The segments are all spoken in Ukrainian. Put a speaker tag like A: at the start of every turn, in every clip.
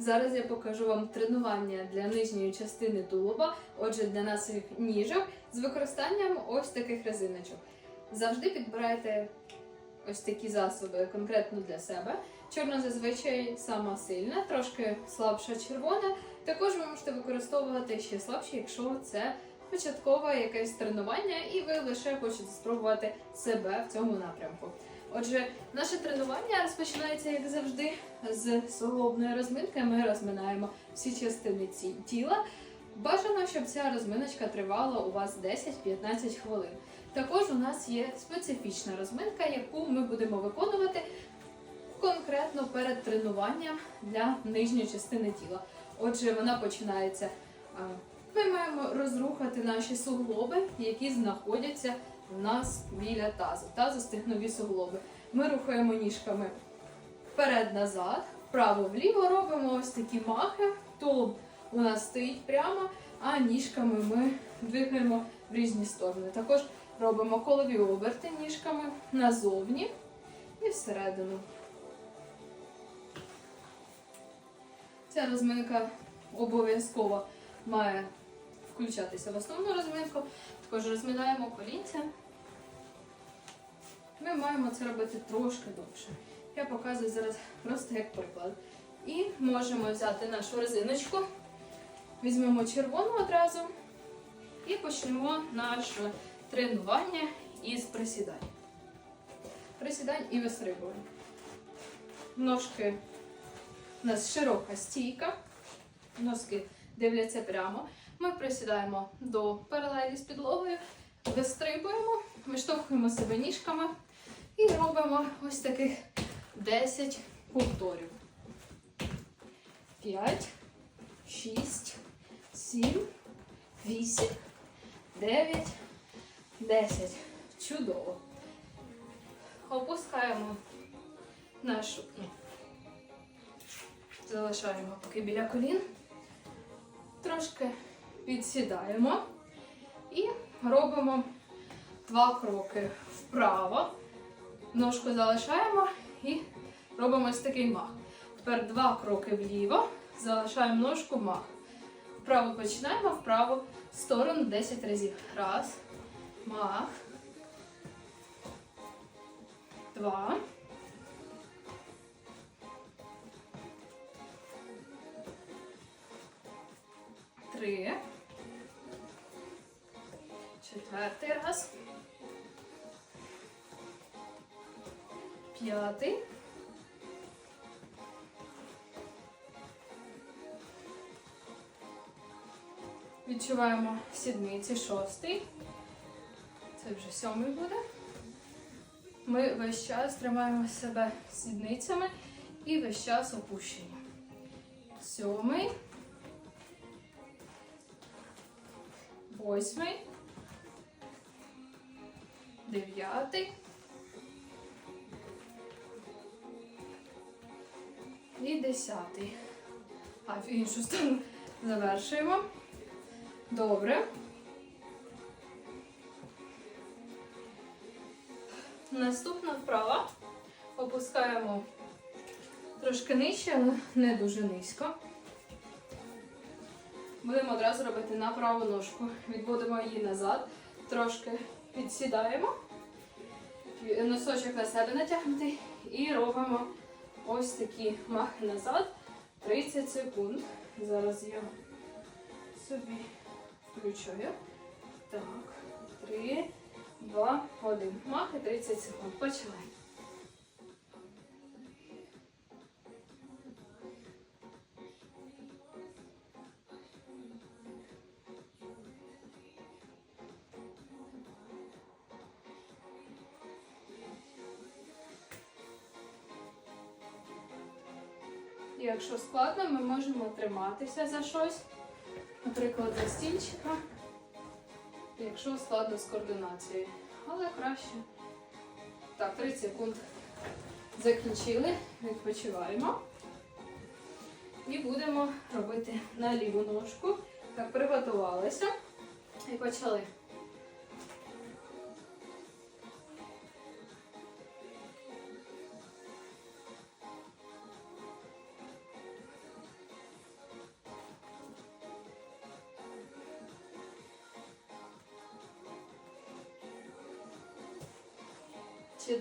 A: Зараз я покажу вам тренування для нижньої частини тулуба, отже, для наших ніжок, з використанням ось таких резиночок. Завжди підбирайте ось такі засоби конкретно для себе. Чорна зазвичай сама сильна, трошки слабша червона. Також ви можете використовувати ще слабші, якщо це початкове якесь тренування, і ви лише хочете спробувати себе в цьому напрямку. Отже, наше тренування розпочинається, як завжди, з суглобної розминки. Ми розминаємо всі частини ці- тіла. Бажано, щоб ця розминочка тривала у вас 10-15 хвилин. Також у нас є специфічна розминка, яку ми будемо виконувати конкретно перед тренуванням для нижньої частини тіла. Отже, вона починається. Ми маємо розрухати наші суглоби, які знаходяться у нас біля тазу. Тазу Тазостегнові суглоби. Ми рухаємо ніжками вперед-назад, вправо-вліво робимо ось такі махи. Тулуб у нас стоїть прямо, а ніжками ми двигаємо в різні сторони. Також робимо колові оберти ніжками назовні і всередину. Ця розминка обов'язково має включатися в основну розминку. Також розминаємо колінця. Ми маємо це робити трошки довше. Я показую зараз просто як приклад. І можемо взяти нашу резиночку, візьмемо червону одразу і почнемо наше тренування із присідань. Присідань і вистрибувань. Ножки у нас широка стійка, носки дивляться прямо. Ми присідаємо до паралелі з підлогою, вистрибуємо, виштовхуємо себе ніжками і робимо ось таких 10 повторів. 5, 6, 7, 8, 9, 10. Чудово. Опускаємо нашу. ну, Залишаємо поки біля колін. Трошки підсідаємо і робимо два кроки вправо. Ножку залишаємо і робимо ось такий мах. Тепер два кроки вліво, залишаємо ножку мах. Вправо починаємо, вправо сторону 10 разів. Раз, мах. Два. Три. Четвертий раз. П'ятий. Відчуваємо сідниці шостий. Це вже сьомий буде. Ми весь час тримаємо себе сідницями і весь час опущені. Сьомий. Восьмий. Дев'ятий. Десятий. А в іншу сторону завершуємо. Добре. Наступна вправа. Опускаємо трошки нижче, але не дуже низько. Будемо одразу робити на праву ножку. Відводимо її назад, трошки підсідаємо. Носочок на себе натягнутий і робимо ось такі махи назад. 30 секунд. Зараз я собі включую. Так, 3, 2, 1. Махи 30 секунд. Почали. Якщо складно, ми можемо триматися за щось, наприклад, за стільчика, якщо складно з координацією. Але краще. Так, 30 секунд закінчили, відпочиваємо. І будемо робити на ліву ножку. Так, приготувалися і почали.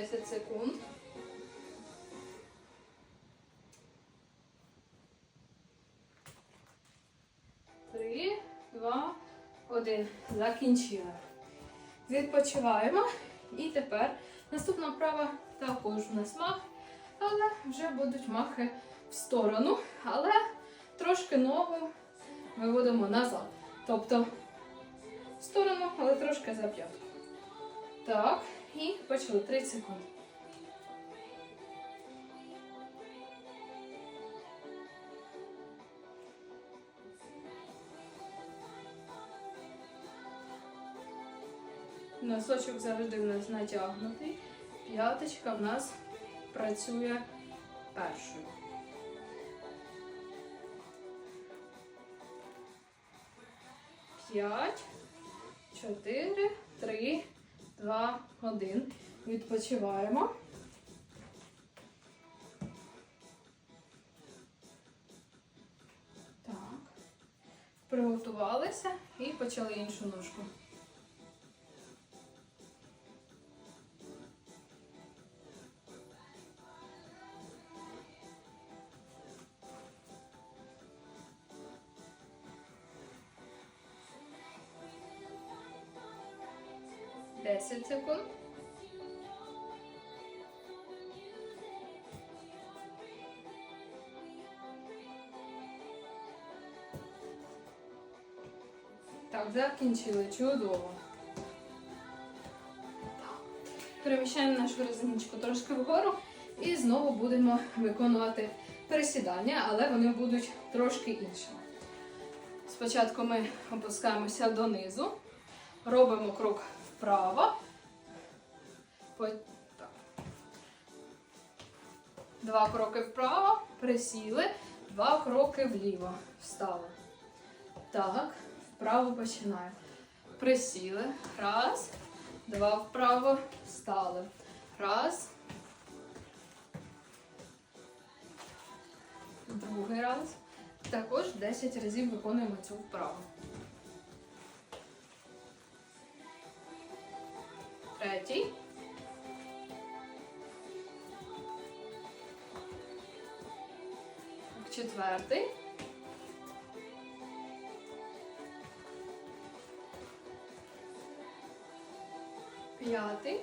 A: 10 секунд. Три, два, один. Закінчили. Відпочиваємо. І тепер наступна вправа також у нас мах, але вже будуть махи в сторону, але трошки ногу виводимо назад. Тобто в сторону, але трошки за п'ятку. Так, і почали 30 секунд. Носочок завжди в нас натягнутий. П'яточка в нас працює першою. П'ять, чотири, три, два, один. Відпочиваємо. Так. Приготувалися і почали іншу ножку. Десять секунд. Так, закінчили. Чудово. Переміщаємо нашу резиночку трошки вгору і знову будемо виконувати пересідання, але вони будуть трошки іншими. Спочатку ми опускаємося донизу, робимо крок вправо. Два кроки вправо, присіли, два кроки вліво. Встали. Так, вправо починаємо. Присіли. Раз, два вправо, встали. Раз. Другий раз. Також 10 разів виконуємо цю вправу. Третій. Четвертий. П'ятий.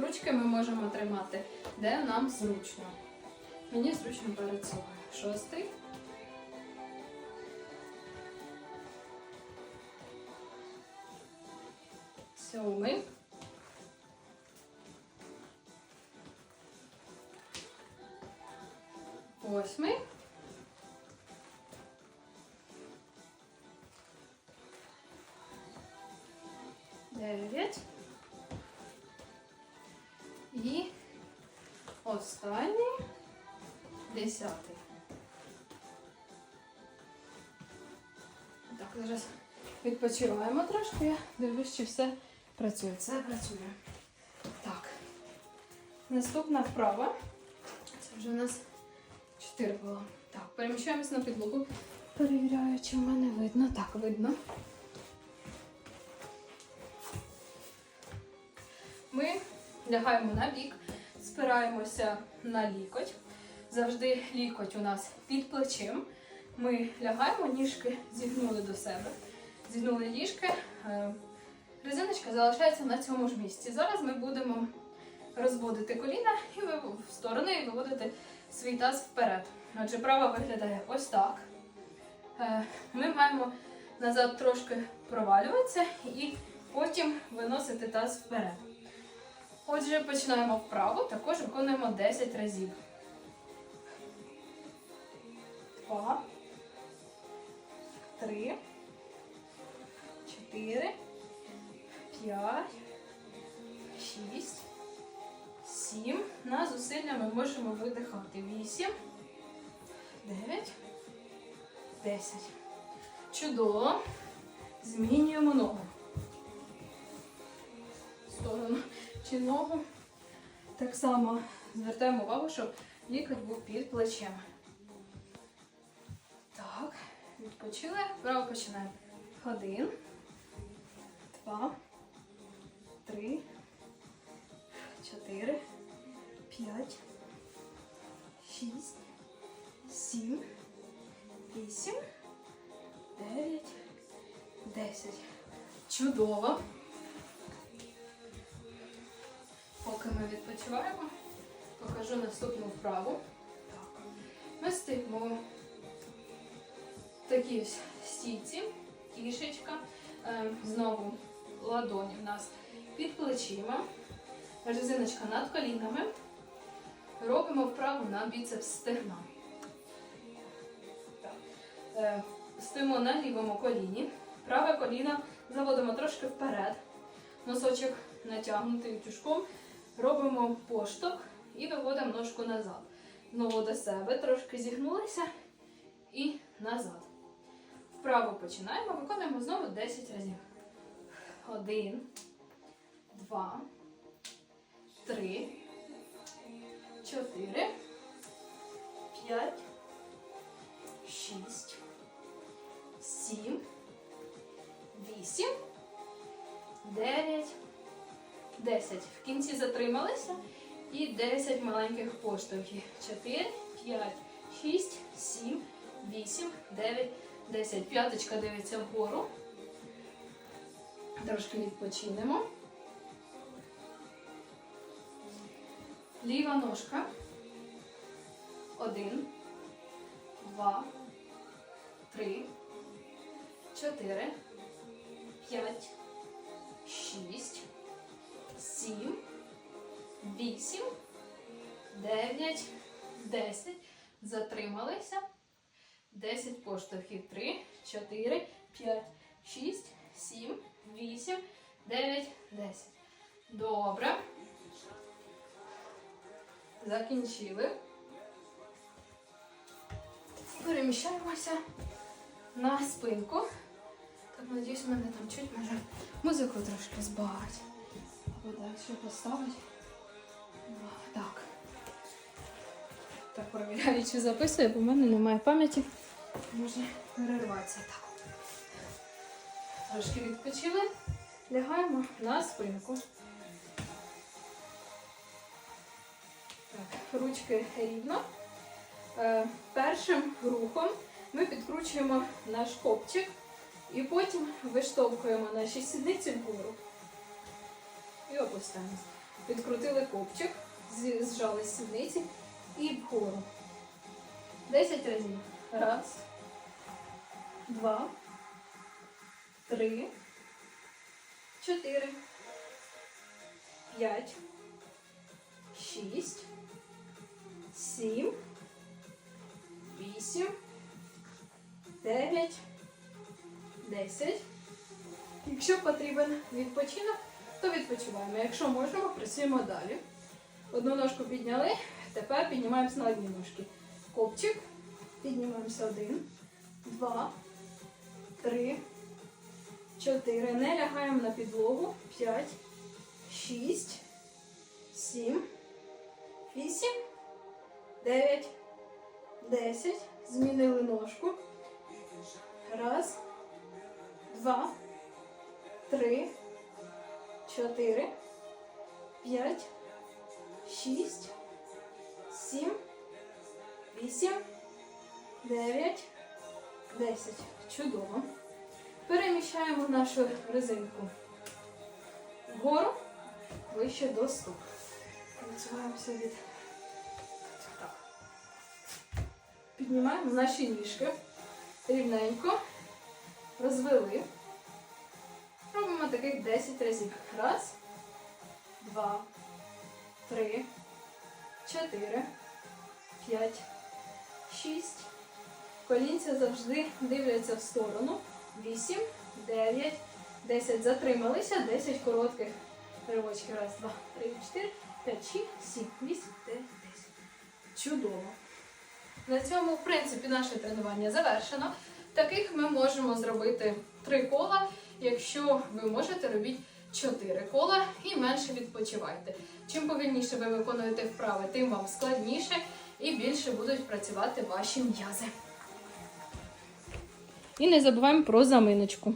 A: Ручки ми можемо тримати, де нам зручно. Мені зручно перед собою. Шостий. Сьомий. Восьмий. Дев'ять. І останній десятий. Так, зараз відпочиваємо трошки. Я дивлюсь, чи все працює. Все працює. Так. Наступна вправа. Це вже у нас 4 було. Так, переміщаємось на підлогу. Перевіряю, чи в мене видно. Так, видно. Ми лягаємо на бік, спираємося на лікоть. Завжди лікоть у нас під плечем. Ми лягаємо, ніжки зігнули до себе. Зігнули ніжки. Резиночка залишається на цьому ж місці. Зараз ми будемо розводити коліна і ви в сторони і виводити свій таз вперед. Отже, права виглядає ось так. Е, Ми маємо назад трошки провалюватися і потім виносити таз вперед. Отже, починаємо вправо, також виконуємо 10 разів. Два, три, чотири, п'ять, шість, сім. На зусилля ми можемо видихати. Вісім, дев'ять, десять. Чудово. Змінюємо ногу. Сторону чи ногу. Так само звертаємо увагу, щоб лікоть був під плечем. Так, відпочили. Вправо починаємо. Один, два, три, чотири, п'ять, шість, сім, вісім, дев'ять, десять. Чудово. Поки ми відпочиваємо, покажу наступну вправу. Ми стоїмо в такій ось стійці, кішечка. Е, Знову ладоні в нас під плечима, резиночка над колінами. Робимо вправу на біцепс стегна. Так. Е, Стоїмо на лівому коліні. Праве коліно заводимо трошки вперед. Носочок натягнутий тюшком. Робимо поштовх і виводимо ножку назад. Знову до себе трошки зігнулися і назад. Вправо починаємо, виконуємо знову 10 разів. Один, два, три, чотири, п'ять, шість, сім, вісім, дев'ять, десять. В кінці затрималися. І 10 маленьких поштовхів. 4, 5, 6, 7, 8, 9, 10. П'яточка дивиться вгору. Трошки відпочинемо. Ліва ножка. Один, два, три, чотири, п'ять, шість, сім, вісім, дев'ять, десять. Затрималися. Десять поштовхів. Три, чотири, п'ять, шість, сім, вісім, дев'ять, десять. Добре. Закінчили. Переміщаємося на спинку. Так, надіюсь, мене там чуть може музику трошки збагать. Або далі поставить. Так. Так, перевіряю, чи записує, бо в мене немає пам'яті. Може перерватися. Так. Трошки відпочили. Лягаємо на спинку. Ручки рівно. Е, першим рухом ми підкручуємо наш копчик і потім виштовхуємо наші сідниці вгору. І опускаємо. Підкрутили копчик, зжали сідниці і вгору. 10 разів. Раз, два, три, чотири, п'ять, шість, 10. Якщо потрібен відпочинок, то відпочиваємо. Якщо можемо, працюємо далі. Одну ножку підняли, тепер піднімаємося на одні ножки. Копчик. Піднімаємося один, два, три, чотири. Не лягаємо на підлогу. П'ять, шість, сім, вісім, дев'ять, десять. Змінили ножку. Раз два, три, чотири, п'ять, шість, сім, вісім, дев'ять, десять. Чудово. Переміщаємо нашу резинку вгору, вище до стоп. Відсуваємося від. Піднімаємо наші ніжки рівненько, розвели. Робимо таких 10 разів. Раз, два, три, чотири, п'ять, шість. Колінця завжди дивляться в сторону. Вісім, дев'ять, десять. Затрималися. Десять коротких ривочків. Раз, два, три, чотири, п'ять, шість, сім, вісім, дев'ять, десять. Чудово. На цьому, в принципі, наше тренування завершено. Таких ми можемо зробити три кола. Якщо ви можете, робіть 4 кола і менше відпочивайте. Чим повільніше ви виконуєте вправи, тим вам складніше і більше будуть працювати ваші м'язи. І не забуваємо про заминочку.